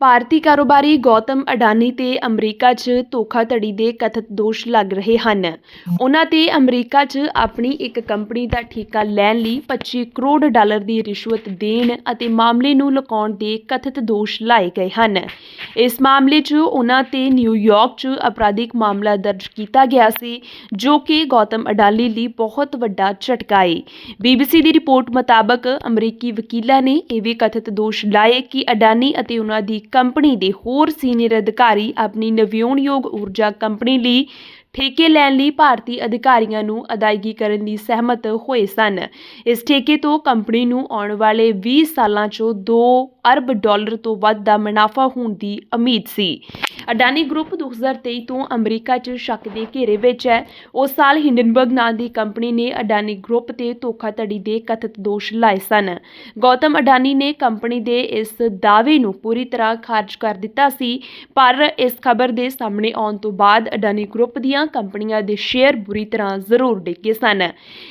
ਭਾਰਤੀ ਕਾਰੋਬਾਰੀ ਗੌਤਮ ਅਡਾਨੀ ਤੇ ਅਮਰੀਕਾ 'ਚ ਧੋਖਾਧੜੀ ਦੇ ਕਥਿਤ ਦੋਸ਼ ਲੱਗ ਰਹੇ ਹਨ। ਉਹਨਾਂ ਤੇ ਅਮਰੀਕਾ 'ਚ ਆਪਣੀ ਇੱਕ ਕੰਪਨੀ ਦਾ ਠੇਕਾ ਲੈਣ ਲਈ 25 ਕਰੋੜ ਡਾਲਰ ਦੀ ਰਿਸ਼ਵਤ ਦੇਣ ਅਤੇ ਮਾਮਲੇ ਨੂੰ ਲੁਕਾਉਣ ਦੇ ਕਥਿਤ ਦੋਸ਼ ਲਾਏ ਗਏ ਹਨ। ਇਸ ਮਾਮਲੇ 'ਚ ਉਹਨਾਂ ਤੇ ਨਿਊਯਾਰਕ 'ਚ ਅਪਰਾਧਿਕ ਮਾਮਲਾ ਦਰਜ ਕੀਤਾ ਗਿਆ ਸੀ, ਜੋ ਕਿ ਗੌਤਮ ਅਡਾਨੀ ਲਈ ਬਹੁਤ ਵੱਡਾ ਝਟਕਾ ਹੈ ਬੀਬੀਸੀ ਦੀ ਰਿਪੋਰਟ ਮੁਤਾਬਕ ਅਮਰੀਕੀ ਵਕੀਲਾਂ ਨੇ ਇਹ ਵੀ ਕਥਿਤ ਦੋਸ਼ ਲਾਏ ਕਿ ਅਡਾਨੀ ਅਤੇ ਉਹਨਾਂ ਦੀ ਕੰਪਨੀ ਦੇ ਹੋਰ ਸੀਨੀਅਰ ਅਧਿਕਾਰੀ ਆਪਣੀ ਨਵਿਆਉਣਯੋਗ ਊਰਜਾ ਕੰਪਨੀ ਲਈ ਠੇਕੇ ਲੈਣ ਲਈ ਭਾਰਤੀ ਅਧਿਕਾਰੀਆਂ ਨੂੰ ਅਦਾਇਗੀ ਕਰਨ ਲਈ ਸਹਿਮਤ ਹੋਏ ਸਨ। ਇਸ ਠੇਕੇ ਤੋਂ ਕੰਪਨੀ ਨੂੰ ਆਉਣ ਵਾਲੇ 20 ਸਾਲਾਂ 'ਚੋਂ 2 ਅਰਬ ਡਾਲਰ ਤੋਂ ਵੱਧ ਦਾ ਮੁਨਾਫਾ ਹੋਣ ਦੀ ਉਮੀਦ ਸੀ। ਅਡਾਨੀ ਗਰੁੱਪ 2023 ਤੋਂ ਅਮਰੀਕਾ 'ਚ ਸ਼ੱਕ ਦੇ ਘੇਰੇ ਵਿੱਚ ਹੈ। ਉਸ ਸਾਲ ਹਿੰਡਨਬਰਗ ਨਾਂ ਦੀ ਕੰਪਨੀ ਨੇ ਅਡਾਨੀ ਗਰੁੱਪ ਤੇ ਧੋਖਾਧੜੀ ਦੇ ਕਥਿਤ ਦੋਸ਼ ਲਾਏ ਸਨ। ਗੌਤਮ ਅਡਾਨੀ ਨੇ ਕੰਪਨੀ ਦੇ ਇਸ ਦਾਅਵੇ ਨੂੰ ਪੂਰੀ ਤਰ੍ਹਾਂ ਖਾਰਜ ਕਰ ਦਿੱਤਾ ਸੀ, ਪਰ ਇਸ ਖਬਰ ਦੇ ਸਾਹਮਣੇ ਆਉਣ ਤੋਂ ਬਾਅਦ ਅਡਾਨੀ ਗਰੁੱਪ ਦੀਆਂ ਕੰਪਨੀਆਂ ਦੇ ਸ਼ੇਅਰ ਬੁਰੀ ਤਰ੍ਹਾਂ ਜ਼ਰੂਰ ਡਿੱਗੇ ਸਨ।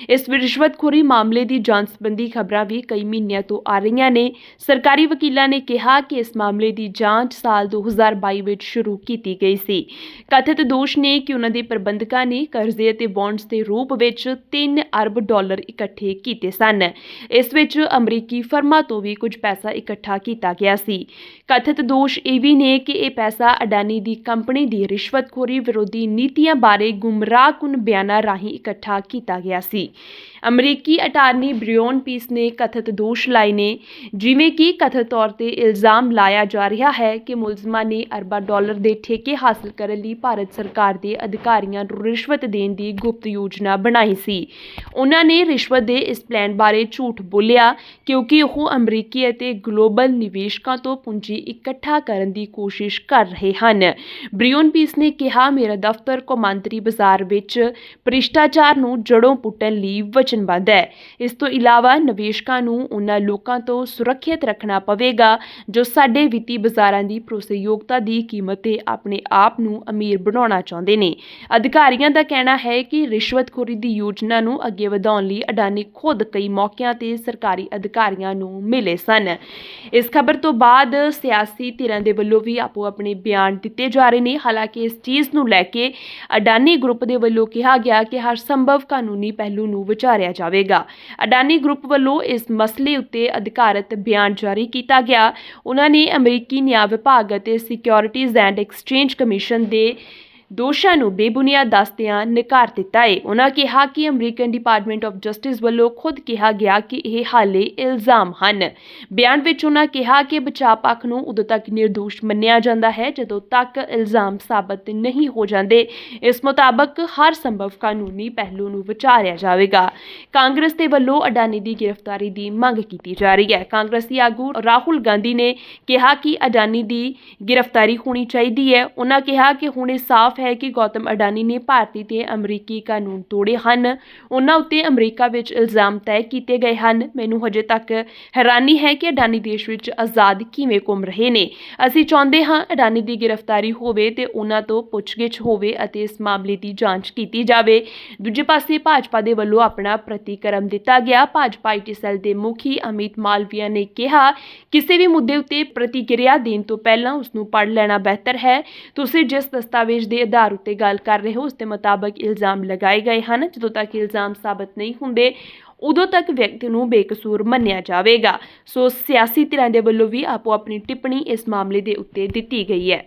ਇਸ ਰਿਸ਼ਵਤਖੋਰੀ ਮਾਮਲੇ ਦੀ ਜਾਂਚ ਸੰਬੰਧੀ ਖਬਰਾਂ ਵੀ ਕਈ ਮਹੀਨਿਆਂ ਤੋਂ ਆ ਰਹੀਆਂ ਨੇ। ਸਰਕਾਰੀ ਵਕੀਲਾਂ ਨੇ ਕਿਹਾ ਕਿ ਇਸ ਮਾਮਲੇ ਦੀ ਜਾਂਚ ਸਾਲ 2022 ਵਿੱਚ ਸ਼ੁਰੂ ਕੀਤੀ ਗਈ ਸੀ। ਕਥਿਤ ਦੋਸ਼ ਨੇ ਕਿ ਉਹਨਾਂ ਦੇ ਪ੍ਰਬੰਧਕਾਂ ਨੇ ਕਰਜ਼ੇ ਅਤੇ ਬੌਂਡਸ ਦੇ ਰੂਪ ਵਿੱਚ 3 ਅਰਬ ਡਾਲਰ ਇਕੱਠੇ ਕੀਤੇ ਸਨ। ਇਸ ਵਿੱਚ ਅਮਰੀਕੀ ਫਰਮਾਂ ਤੋਂ ਵੀ ਕੁਝ ਪੈਸਾ ਇਕੱਠਾ ਕੀਤਾ ਗਿਆ ਸੀ। ਕਥਿਤ ਦੋਸ਼ ਇਹ ਵੀ ਨੇ ਕਿ ਇਹ ਪੈਸਾ ਅਡਾਨੀ ਦੀ ਕੰਪਨੀ ਦੀ ਰਿਸ਼ਵਤਖੋਰੀ ਵਿਰੋਧੀ ਨੀਤੀਆਂ ਬਾਰੇ ਗੁੰਮਰਾਹਕੁਨ ਬਿਆਨਾਂ ਰਾਹੀਂ ਇਕੱਠਾ ਕੀਤਾ ਗਿਆ ਸੀ। ਅਮਰੀਕੀ ਅਟਾਰਨੀ ਬ੍ਰਿਓਨ ਪੀਸ ਨੇ ਕਥਿਤ ਦੋਸ਼ ਲਾਏ ਨੇ, ਜਿਵੇਂ ਕਿ ਕਥਿਤ ਤੌਰ ਤੇ ਇਲਜ਼ਾਮ ਲਾਇਆ ਜਾ ਰਿਹਾ ਹੈ ਕਿ ਮੁਲਜ਼ਮਾਂ ਨੇ ਅਰਬਾਂ ਡਾਲਰ ਦੇ ਠੇਕੇ ਹਾਸਲ ਕਰਨ ਲਈ ਭਾਰਤ ਸਰਕਾਰ ਦੇ ਅਧਿਕਾਰੀਆਂ ਨੂੰ ਰਿਸ਼ਵਤ ਦੇਣ ਦੀ ਗੁਪਤ ਯੋਜਨਾ ਬਣਾਈ ਸੀ। ਉਹਨਾਂ ਨੇ ਰਿਸ਼ਵਤ ਦੇ ਇਸ ਪਲਾਨ ਬਾਰੇ ਝੂਠ ਬੋਲਿਆ, ਕਿਉਂਕਿ ਉਹ ਅਮਰੀਕੀ ਅਤੇ ਗਲੋਬਲ ਨਿਵੇਸ਼ਕਾਂ ਤੋਂ ਪੂੰਜੀ ਇਕੱਠਾ ਕਰਨ ਦੀ ਕੋਸ਼ਿਸ਼ ਕਰ ਰਹੇ ਹਨ। ਬ੍ਰਿਓਨ ਪੀਸ ਨੇ ਕਿਹਾ, ਮੇਰਾ ਦਫ਼ਤਰ ਕੌਮਾਂਤਰੀ ਬਾਜ਼ਾਰ ਵਿੱਚ ਭ੍ਰਿਸ਼ਟਾਚਾਰ ਨੂੰ ਜੜੋਂ ਪੁੱਟਣ ਲਈ ਵਚਨਬੱਧ ਹੈ। ਇਸ ਤੋਂ ਇਲਾਵਾ ਨਿਵੇਸ਼ਕਾਂ ਨੂੰ ਉਹਨਾਂ ਲੋਕਾਂ ਤੋਂ ਸੁਰੱਖਿਅਤ ਰੱਖਣਾ ਪਵੇਗਾ, ਜੋ ਸਾਡੇ ਵਿੱਤੀ ਬਾਜ਼ਾਰਾਂ ਦੀ ਭਰੋਸੇਯੋਗਤਾ ਦੀ ਕੀਮਤ ਤੇ ਆਪਣੇ ਆਪ ਨੂੰ ਅਮੀਰ ਬਣਾਉਣਾ ਚਾਹੁੰਦੇ ਨੇ। ਅਧਿਕਾਰੀਆਂ ਦਾ ਕਹਿਣਾ ਹੈ ਕਿ ਰਿਸ਼ਵਤਖੋਰੀ ਦੀ ਯੋਜਨਾ ਨੂੰ ਅੱਗੇ ਵਧਾਉਣ ਲਈ ਅਡਾਨੀ ਖੁਦ ਕਈ ਮੌਕਿਆਂ ਤੇ ਸਰਕਾਰੀ ਅਧਿਕਾਰੀਆਂ ਨੂੰ ਮਿਲੇ ਸਨ। ਇਸ ਖਬਰ ਤੋਂ ਬਾਅਦ ਸਿਆਸੀ ਧਿਰਾਂ ਦੇ ਵੱਲੋਂ ਵੀ ਆਪੋ ਆਪਣੇ ਬਿਆਨ ਦਿੱਤੇ ਜਾ ਰਹੇ ਨੇ। ਹਾਲਾਂਕਿ ਇਸ ਚੀਜ਼ ਨੂੰ ਲੈ ਕੇ ਅਡਾਨੀ ਗਰੁੱਪ ਦੇ ਵੱਲੋਂ ਕਿਹਾ ਗਿਆ ਕਿ ਹਰ ਸੰਭਵ ਕਾਨੂੰਨੀ ਪਹਿਲੂ ਨੂੰ ਵਿਚਾਰਿਆ ਜਾਵੇਗਾ। ਅਡਾਨੀ ਗਰੁੱਪ ਵੱਲੋਂ ਇਸ ਮਸਲੇ ਉੱਤੇ ਅਧਿਕਾਰਤ ਬਿਆਨ ਜਾਰੀ ਕੀਤਾ ਗਿਆ। ਉਹਨਾਂ ਨੇ ਅਮਰੀਕੀ ਨਿਆਂ ਵਿਭਾਗ ਅਤੇ ਸਿਕਿਉਰਿਟੀਜ਼ ਐਂਡ ਐਕਸਚੇਂਜ ਕਮਿਸ਼ਨ ਦੇ ਦੋਸ਼ਾਂ ਨੂੰ ਬੇਬੁਨਿਆਦ ਦੱਸਦਿਆਂ ਨਕਾਰ ਦਿੱਤਾ ਹੈ ਉਹਨਾਂ ਕਿਹਾ ਕਿ ਅਮਰੀਕਨ ਡਿਪਾਰਟਮੈਂਟ ਆਫ ਜਸਟਿਸ ਵੱਲੋਂ ਖੁਦ ਕਿਹਾ ਗਿਆ ਕਿ ਇਹ ਹਾਲੇ ਇਲਜ਼ਾਮ ਹਨ। ਬਿਆਨ ਵਿੱਚ ਉਹਨਾਂ ਕਿਹਾ ਕਿ ਬਚਾਅ ਪੱਖ ਨੂੰ ਉਦੋਂ ਤੱਕ ਨਿਰਦੋਸ਼ ਮੰਨਿਆ ਜਾਂਦਾ ਹੈ ਜਦੋਂ ਤੱਕ ਇਲਜ਼ਾਮ ਸਾਬਤ ਨਹੀਂ ਹੋ ਜਾਂਦੇ। ਇਸ ਮੁਤਾਬਕ ਹਰ ਸੰਭਵ ਕਾਨੂੰਨੀ ਪਹਿਲੂ ਨੂੰ ਵਿਚਾਰਿਆ ਜਾਵੇਗਾ। ਕਾਂਗਰਸ ਦੇ ਵੱਲੋਂ ਅਡਾਨੀ ਦੀ ਗ੍ਰਿਫਤਾਰੀ ਦੀ ਮੰਗ ਕੀਤੀ ਜਾ ਰਹੀ ਹੈ। ਕਾਂਗਰਸੀ ਆਗੂ ਰਾਹੁਲ ਗਾਂਧੀ ਨੇ ਕਿਹਾ ਕਿ ਅਡਾਨੀ ਦੀ ਗ੍ਰਿਫਤਾਰੀ ਹੋਣੀ ਚਾਹੀਦੀ ਹੈ। ਉਹਨਾਂ ਕਿਹਾ ਕਿ ਹੁਣ ਇਹ ਸਾਫ਼ ਹੈ ਕਿ ਗੌਤਮ ਅਡਾਨੀ ਨੇ ਭਾਰਤੀ ਤੇ ਅਮਰੀਕੀ ਕਾਨੂੰਨ ਤੋੜੇ ਹਨ। ਉਹਨਾਂ ਉੱਤੇ ਅਮਰੀਕਾ ਵਿੱਚ ਇਲਜ਼ਾਮ ਤੈਅ ਕੀਤੇ ਗਏ ਹਨ। ਮੈਨੂੰ ਹਜੇ ਤੱਕ ਹੈਰਾਨੀ ਹੈ ਕਿ ਅਡਾਨੀ ਦੇਸ਼ ਵਿੱਚ ਆਜ਼ਾਦ ਕਿਵੇਂ ਘੁੰਮ ਰਹੇ ਨੇ। ਅਸੀਂ ਚਾਹੁੰਦੇ ਹਾਂ ਅਡਾਨੀ ਦੀ ਗ੍ਰਿਫਤਾਰੀ ਹੋਵੇ ਤੇ ਉਹਨਾਂ ਤੋਂ ਪੁੱਛਗਿੱਛ ਹੋਵੇ ਅਤੇ ਇਸ ਮਾਮਲੇ ਦੀ ਜਾਂਚ ਕੀਤੀ ਜਾਵੇ। ਦੂਜੇ ਪਾਸੇ ਭਾਜਪਾ ਦੇ ਵੱਲੋਂ ਆਪਣਾ ਪ੍ਰਤੀਕਰਮ ਦਿੱਤਾ ਗਿਆ। ਭਾਜਪਾ ਆਈਟੀ ਸੈੱਲ ਦੇ ਮੁਖੀ ਅਮਿਤ ਮਾਲਵੀਆ ਨੇ ਕਿਹਾ, ਕਿਸੇ ਵੀ ਮੁੱਦੇ ਉੱਤੇ ਪ੍ਰਤੀਕਿਰਿਆ ਦੇਣ ਤੋਂ ਪਹਿਲਾਂ ਉਸ ਨੂੰ ਪੜ੍ਹ ਲੈਣਾ ਬਿਹਤਰ ਹੈ। ਤੁਸੀਂ ਜਿਸ ਦਸਤਾਵੇਜ਼ ਦੇ ਆਧਾਰ ਉੱਤੇ ਗੱਲ ਕਰ ਰਹੇ ਹੋ, ਉਸ ਦੇ ਮੁਤਾਬਕ ਇਲਜ਼ਾਮ ਲਗਾਏ ਗਏ ਹਨ। ਜਦੋਂ ਤੱਕ ਇਲਜ਼ਾਮ ਸਾਬਤ ਨਹੀਂ ਹੁੰਦੇ, ਉਦੋਂ ਤੱਕ ਵਿਅਕਤੀ ਨੂੰ ਬੇਕਸੂਰ ਮੰਨਿਆ ਜਾਵੇਗਾ। ਸੋ ਸਿਆਸੀ ਧਿਰਾਂ ਦੇ ਵੱਲੋਂ ਵੀ ਆਪੋ ਆਪਣੀ ਟਿੱਪਣੀ ਇਸ ਮਾਮਲੇ ਦੇ ਉੱਤੇ ਦਿੱਤੀ ਗਈ ਹੈ।